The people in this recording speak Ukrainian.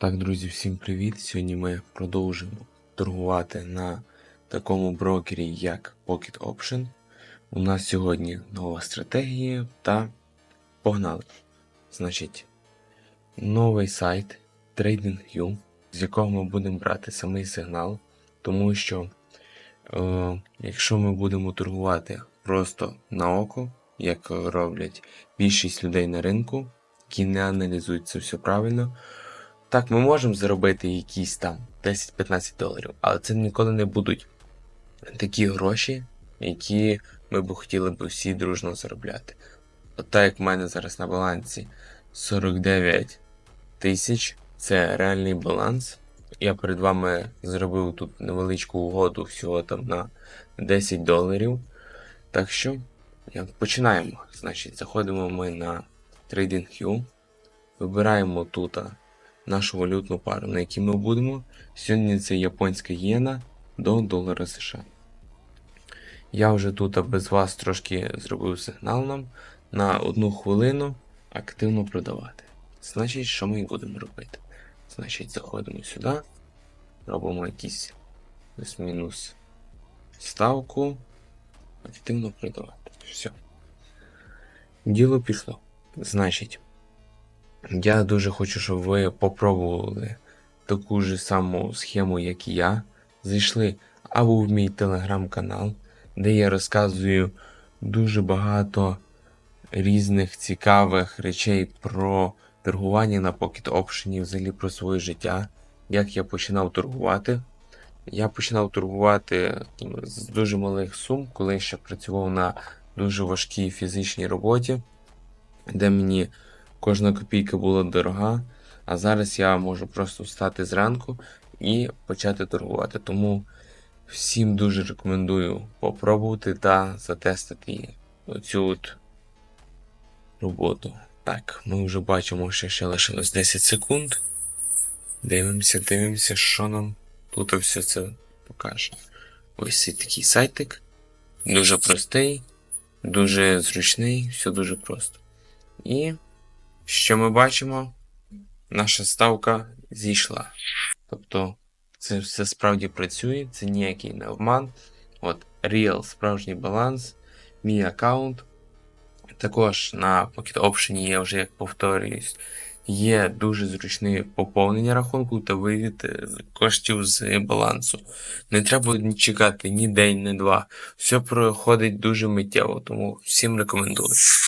Так, друзі, всім привіт! Сьогодні ми продовжимо торгувати на такому брокері, як Pocket Option. У нас сьогодні нова стратегія та погнали. Значить, новий сайт TradingView, з якого ми будемо брати самий сигнал, тому що е, якщо ми будемо торгувати просто на око, як роблять більшість людей на ринку, які не аналізують це все правильно, так, ми можемо заробити якісь там 10-15 доларів, але це ніколи не будуть такі гроші, які ми б хотіли б всі дружно заробляти. От так як в мене зараз на балансі 49 тисяч, це реальний баланс. Я перед вами зробив тут невеличку угоду всього там на 10 доларів. Так що, як починаємо. Значить, заходимо ми на TradingView, вибираємо тут нашу валютну пару, на якій ми будемо. Сьогодні це японська єна до долара США. Я вже тут без вас трошки зробив сигнал нам на одну хвилину активно продавати. Значить, що ми і будемо робити? Значить, заходимо сюди, робимо якийсь плюс-мінус ставку, активно продавати. Все. Діло пішло. Значить, я дуже хочу, щоб ви попробували таку ж саму схему, як і я. Зайшли або в мій телеграм-канал, де я розказую дуже багато різних цікавих речей про торгування на Pocket Option, взагалі про своє життя, як я починав торгувати. Я починав торгувати з дуже малих сум, коли ще працював на дуже важкій фізичній роботі, де мені кожна копійка була дорога, а зараз я можу просто встати зранку і почати торгувати. Тому всім дуже рекомендую попробувати та затестити оцю от роботу. Так, ми вже бачимо, що ще лишилось 10 секунд. Дивимося, дивимося, що нам тут все це покаже. Ось цей такий сайтик. Дуже простий, дуже зручний, все дуже просто. І що ми бачимо? Наша ставка зійшла. Тобто це все справді працює, це ніякий не обман. От Real справжній баланс, мій аккаунт. Також на Pocket Option є вже, як повторююсь, є дуже зручне поповнення рахунку та вивід е, коштів з балансу. Не треба чекати ні день, ні два. Все проходить дуже миттєво, тому всім рекомендую.